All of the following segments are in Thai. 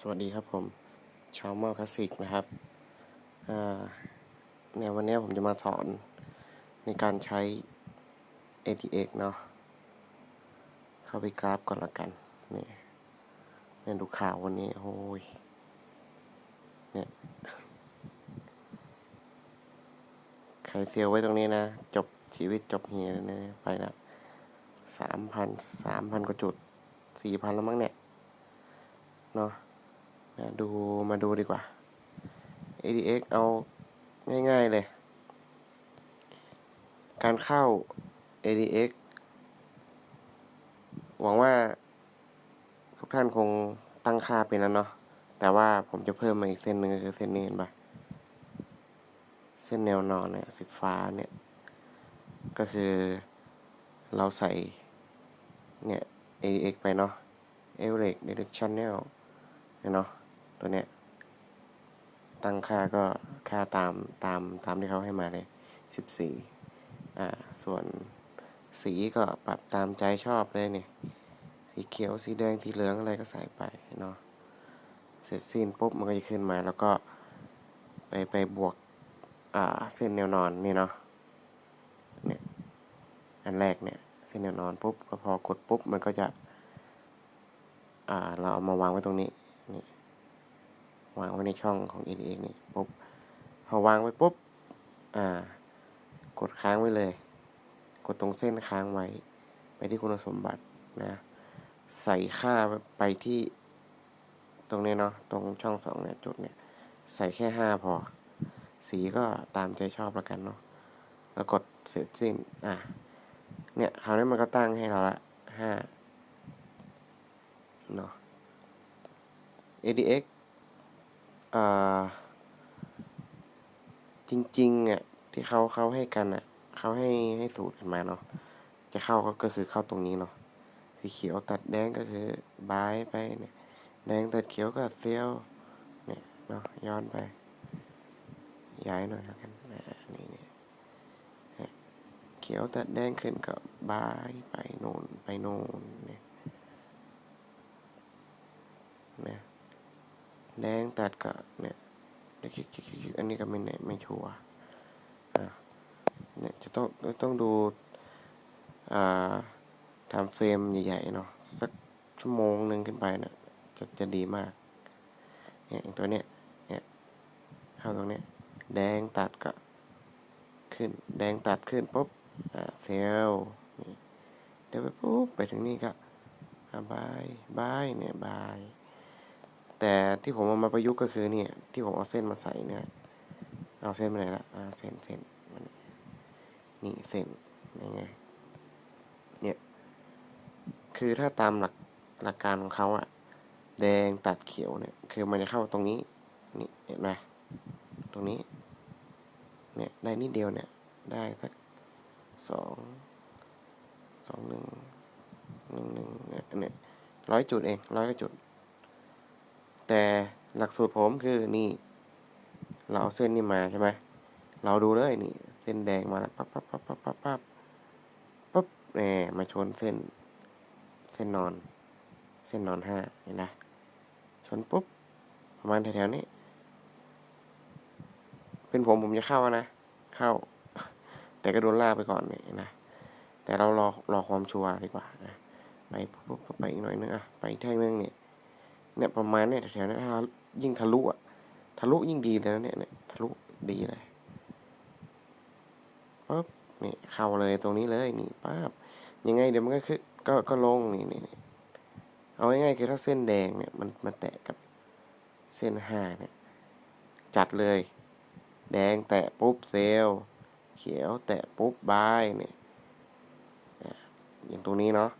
สวัสดีครับผมชาวมอคลาสสิกนะครับอ่าเนี่ยวันนี้ผมจะมาสอนในการใช้ ATX เนาะเข้าไปกราฟก่อนละกัน นี่เนี่ยดูข่าววันนี้ โอ้ย เนี่ย ใครเซียวไว้ตรงนี้นะ จบชีวิตจบเฮียเลยนะ ไปละสามพันสามพันกว่าจุดสี่พันแล้วมั้งเนี่ย เนาะดูมาดูดีกว่า ADX เอาง่ายๆเลย การเข้า ADX หวังว่าทุกท่านคงตั้งค่าเป็นแล้วเนาะ แต่ว่าผมจะเพิ่มมาอีกเส้นหนึ่งก็คือเส้นนี้เห็นปะเส้นแนวนอนเนี่ยสีฟ้าเนี่ย ก็คือเราใส่เนี่ย ADX ไปเนาะ a v e r a g e Directional เนาะตัวเนี้ยตั้งค่าก็ค่าตามตามตามที่เขาให้มาเลย 14 อ่า ส่วนสีก็ปรับตามใจชอบเลยเนี่ย สีเขียว สีแดง สีเหลืองอะไรก็ใส่ไปเนาะ เสร็จสิ้นปุ๊บมันก็จะขึ้นมา แล้วก็ไปไปบวก อ่า เส้นแนวนอนนี่เนาะ เนี่ย อันแรกเนี่ย เส้นแนวนอนปุ๊บ ก็พอกดปุ๊บมันก็จะ อ่า เราเอามาวางไว้ตรงนี้ นี่วางไว้ในช่องของ EDX นี่ปุ๊บพอวางไว้ปุ๊บอ่ากดค้างไว้เลย กดตรงเส้นค้างไว้ ไปที่คุณสมบัตินะใส่ค่าไปที่ตรงนี้เนาะตรงช่องสองเนี่ยจุดเนี่ยใส่แค่ห้าพอ สีก็ตามใจชอบแล้วกันเนาะแล้วกดเสร็จสิ้นอะเนี่ยคราวนี้มันก็ตั้งให้เราละห้าเนาะ ADX อ่าจริงๆอะที่เขาเขาให้กันอะเขาให้ให้สูตรกันมาเนาะจะเข้าก็ก็คือเข้าตรงนี้เนาะสีเขียวตัดแดงก็คือบายไปเนี่ยแดงตัดเขียวก็เซลเนี่ยเนาะย้อนไป ย้ายหน่อยแล้วกันนี่เนี่ยเขียวตัดแดงขึ้นก็บายไปโน่นไปโน่นเนี่ยเนี่ย แดงตัดก็เนี่ยเดี๋ยวคิกอันนี้ก็ไม่แน่ไม่ชัวร์อะเนี่ยจะต้องต้องดูอ่าทำเฟรมใหญ่ๆเนาะสักชั่วโมงหนึ่งขึ้นไปนะจะจะดีมากเนี่ยอย่างตัวเนี้ยเนี่ยเข้าตรงเนี้ยแดงตัดก็ขึ้นแดงตัดขึ้นปุ๊บอ่าเซลล์เดี๋ยวไปปุ๊บไปถึงนี่ก็บายบายเนี่ยบาย แต่ที่ผมเอามาประยุกต์ก็คือเนี่ยที่ผมเอาเส้นมาใส่เนี่ยเอาเส้นไปไหนละอ่าเส้นเส้นนี่เส้นยังไงเนี่ยคือถ้าตามหลักหลักการของเขาอะแดงตัดเขียวเนี่ยคือมันจะเข้าตรงนี้นี่เห็นไหมตรงนี้เนี่ยได้นิดเดียวเนี่ยได้สักสองสองหนึ่งหนึ่งหนึ่งเนี่ยเนี่ยร้อยจุดเองร้อยกว่าจุด แต่หลักสูตรผมคือนี่ เราเอาเส้นนี้มาใช่ไหมเราดูเลยนี่ เส้นแดงมาแล้วปั๊บปั๊บปั๊บปั๊บปั๊บปั๊บปั๊บแหมมาชนเส้น เส้นนอน เส้นนอนห้าเห็นไหมชนปุ๊บประมาณแถวๆนี้ เป็นผมผมจะเข้านะ เข้า แต่ก็โดนล่ากไปก่อนนี่นะ แต่เรารอรอความชัวร์ดีกว่านะไปปุ๊บปุ๊บไปอีกหน่อยนึงอะไปอีกแท่งนึงเนี่ย เนี่ยประมาณเนี่ยแถวๆนี้ถ้ายิ่งทะลุอะทะลุยิ่งดีเลยนะเนี่ยเนี่ยทะลุดีเลยปุ๊บนี่เข้าเลยตรงนี้เลยนี่ปั๊บยังไงเดี๋ยวมันก็คือก็ก็ลงนี่นี่เอาง่ายๆคือถ้าเส้นแดงเนี่ยมันมาแตะกับเส้นห้าเนี่ยจัดเลย แดงแตะปุ๊บเซลเขียวแตะปุ๊บบายเนี่ยอย่างตรงนี้เนาะ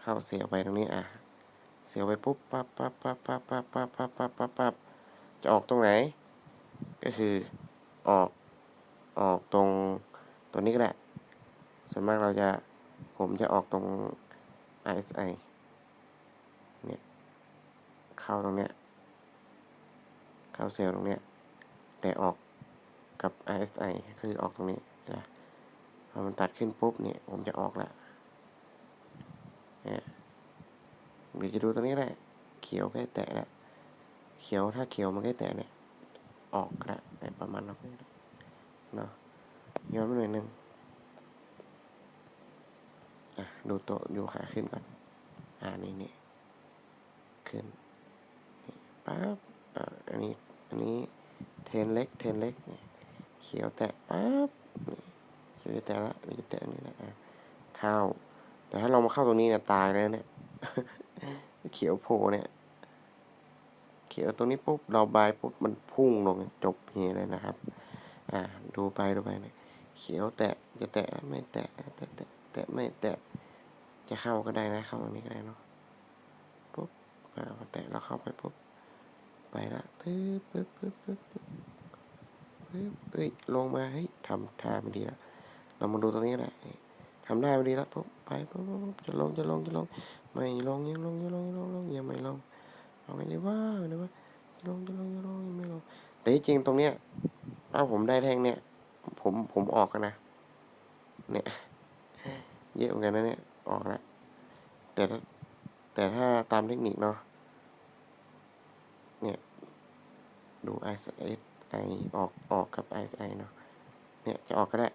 เข้าเซลไปตรงนี้อะ เสียวไปปุ๊บปั๊บปั๊บปั๊บปั๊บปั๊บปั๊บปั๊บปั๊บปั๊บปั๊บจะออกตรงไหน ก็คือออกออกตรงตัวนี้ก็แหละส่วนมากเราจะผมจะออกตรง RSI เนี่ยเข้าตรงเนี้ยเข้าเซลล์ตรงเนี้ยแต่ออกกับ RSI คือออกตรงนี้นะพอมันตัดขึ้นปุ๊บเนี่ยผมจะออกละเนี่ย เดี๋ยวจะดูตรงนี้แหละ เขียวใกล้แตะแหล้วเขียวถ้าเขียวมันใกล้แตะเนี่ย ออกแล้วเนี่ยประมาณนั้นเนาะย้อนไปหน่อยหนึงอะดูโต๊ะดูขาขึ้นก่อน อ่านี่นี่ขึ้นปั๊บอ่าอันนี้ อันนี้เทนเล็ก เทนเล็กนี่เขียวแตะปั๊บเขียวแตะละนี่แตะนี่แหละอะเข้า แต่ถ้าเรามาเข้าตรงนี้เนี่ยตายแล้วเนี่ย เขียวโผล่เนี่ย เขียวตรงนี้ปุ๊บเราบายปุ๊บมันพุ่งลงจบเฮเลยนะครับ อ่าดูไปดูไปเนี่ยเขียวแตะจะแตะไม่แตะแตะแตะแตะไม่แตะจะเข้าก็ได้นะเข้าตรงนี้ก็ได้เนาะปุ๊บอ่าพอแตะเราเข้าไปปุ๊บไปละปึ๊บปึ๊บปึ๊บปึ๊บปึ๊บปึ๊บเอ้ยลงมาเฮ้ยทำท่าไม่ดีล้วเรามาดูตรงนี้ก็ได้นี่ทำได้ไม่ดีล้วปุ๊บไปปุ๊บปุ๊บจะลงจะลงจะลง ไม่ลงยังลงยังลงยังลงลงยังไม่ลงเอาไงดีว่าไงดีว่าจะลงจะลงจะลงยังไม่ลงแต่จริงตรงเนี้ยถ้าผมได้แท่งเนี่ยผมผมออกกันนะเนี่ยเยอะเหมือนกันนะเนี่ยออกแล้วแต่ถ้าแต่ถ้าตามเทคนิคเนาะเนี่ยดู i อ i ออกออกกับ i อเนาะเนี่ยจะออกก็ได้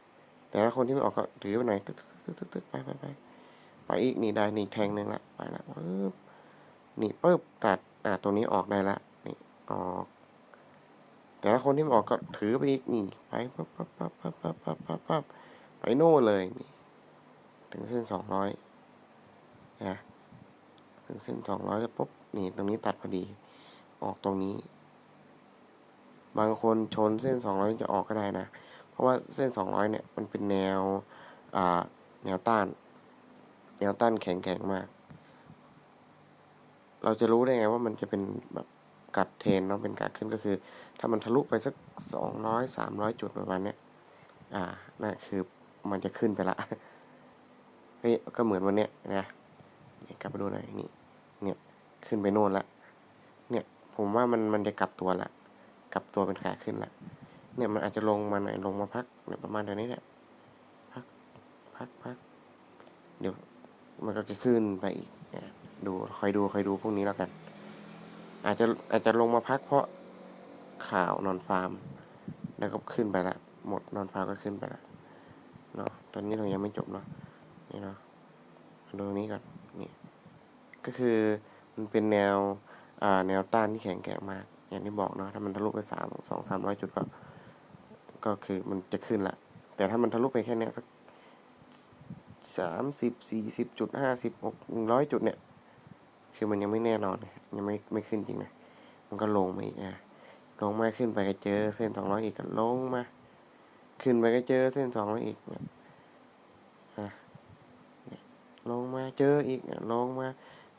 แต่ถ้าคนที่ไม่ออกก็ถือไปหน่อยตึ๊กตึ๊กตึ๊กตึ๊กไปไปไป ไปอีกนี่ได้นี่แทงหนึ่งละไปละปึ๊บนี่ปึ๊บตัดอ่าตรงนี้ออกได้ละนี่ออก แต่ถ้าคนที่ออกก็ถือไปอีกนี่ไปปั๊บปั๊บปั๊บปั๊บปั๊บปั๊บปั๊บปั๊บไปโน่เลยนี่ถึงเส้นสองร้อยนะถึงเส้นสองร้อยแล้วปุ๊บนี่ตรงนี้ตัดพอดี ออกตรงนี้ บางคนชนเส้นสองร้อยจะออกก็ได้นะ เพราะว่าเส้นสองร้อยเนี่ยมันเป็นแนวอ่าแนวต้าน แนวต้านแข็งแกร่งมาก เราจะรู้ได้ไงว่ามันจะเป็นแบบกลับเทรนเนาะเป็นกาขึ้นก็คือ ถ้ามันทะลุไปสักสองร้อยสามร้อยจุดประมาณเนี้ยอ่านั่นคือมันจะขึ้นไปละเฮ้ยก็เหมือนวันเนี้ยนะนี่กลับมาดูหน่อยนี่เนี่ยขึ้นไปโน่นละเนี่ยผมว่ามันมันจะกลับตัวละกลับตัวเป็นขาขึ้นละเนี่ยมันอาจจะลงมาหน่อยลงมาพักเนี่ยประมาณเดี๋ยวนี้แหละ พัก พักพัก เดี๋ยว มันก็จะขึ้นไปอีกเนี่ยดูคอยดูคอยดูพวกนี้แล้วกัน อาจจะอาจจะลงมาพักเพราะข่าวนอนฟาร์ม แล้วก็ขึ้นไปละ หมดนอนฟาร์มก็ขึ้นไปละเนาะตอนนี้เรายังไม่จบเนาะนี่เนาะมาดูตรงนี้ก่อนนี่ก็คือมันเป็นแนวอ่าแนวต้านที่แข็งแกร่งมาก อย่างที่บอกเนาะถ้ามันทะลุไปสามสองสามร้อยจุดก็ ก็คือมันจะขึ้นละแต่ถ้ามันทะลุไปแค่เนี้ยสัก สามสิบสี่สิบจุดห้าสิบหกหนึ่งร้อยจุดเนี่ย คือมันยังไม่แน่นอนยังไม่ไม่ขึ้นจริงนะมันก็ลงมาอีกอะลงมาขึ้นไปก็เจอเส้นสองร้อยอีกก็ลงมา ขึ้นไปก็เจอเส้นสองร้อยอีกเนี่ยอะลงมาเจออีกลงมา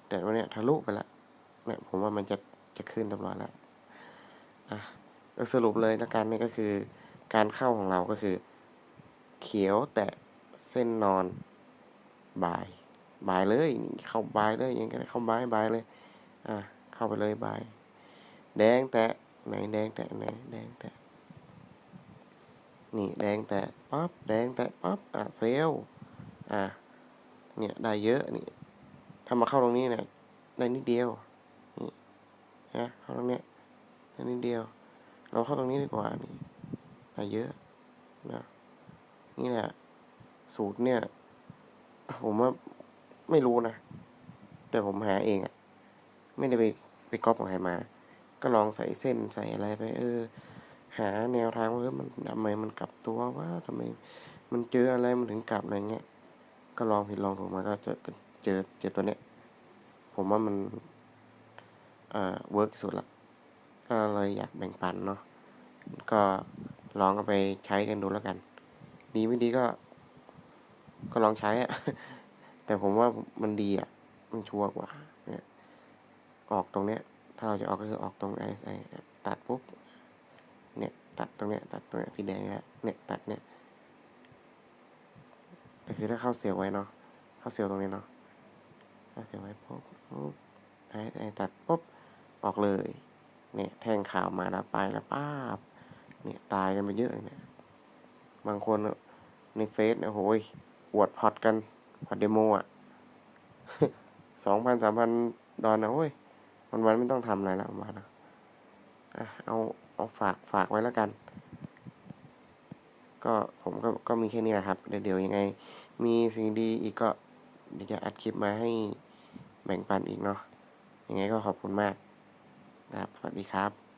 แต่วันเนี้ยทะลุไปละเนี่ยผมว่ามันจะจะขึ้นเรียบร้อยแล้วอะสรุปเลยละกันนี่ก็คือ การเข้าของเราก็คือ เขียวแตะเส้นนอน บายบายเลยนี่เข้าบายเลยยังไงเข้าบายบายเลย อะเข้าไปเลยบาย แดงแตะไหนแดงแตะไหนแดงแตะนี่แดงแตะปั๊บแดงแตะปั๊บอะเซลลอะเนี่ยได้เยอะนี่ถ้ามาเข้าตรงนี้เนี่ยได้นิดเดียวนี่นะเข้าตรงเนี้ยได้นิดเดียว เราเข้าตรงนี้ดีกว่านี่ได้เยอะนะนี่แหละสูตรเนี่ย ผมว่าไม่รู้นะ แต่ผมหาเองอะไม่ได้ไปไปก๊อปของใครมา ก็ลองใส่เส้นใส่อะไรไป เออ หาแนวทางว่ามันทำไมมันกลับตัวว่าทำไม มันเจออะไรมันถึงกลับอะไรเงี้ย ก็ลองผิดลองถูกมาก็เจอเจอเจอตัวเนี้ย ผมว่ามันเอ่อเวิร์กสุดละก็เลยอยากแบ่งปันเนาะก็ลองเอาไปใช้กันดูแล้วกัน ดีไม่ดีก็ ก็ลองใช้อะแต่ผมว่ามันดีอะ มันชัวร์กว่าเนี่ยออกตรงเนี้ย ถ้าเราจะออกก็คือออกตรงไอไอตัดปุ๊บ เนี่ยตัดตรงเนี้ย ตัดตรงเนี้ยสีแดงแล้วเนี่ยตัดเนี่ยก็คือถ้าเข้าเสียวไว้เนาะ เข้าเสียวตรงนี้เนาะ เข้าเสียวไว้ปุ๊บปุ๊บไอไอตัดปุ๊บ ออกเลย เนี่ยแทงข่าวมาแล้วไปแล้วป้าบ เนี่ยตายกันไปเยอะเนี่ย บางคนในเฟซเนี่ยโหย อวดพอร์ตกัน พอร์ตเดโมอะสองพันสามพันดอลนะโอ้ยวันวันไม่ต้องทำอะไรแล้วมว่านะอะเอาเอาฝากฝากไว้แล้วกัน ก็ผมก็ก็มีแค่นี้แหละครับ เดี๋ยวเดี๋ยวยังไง มีสิ่งดีอีกก็เดี๋ยวจะอัดคลิปมาให้แบ่งปันอีกเนาะยังไงก็ขอบคุณมากนะครับ สวัสดีครับ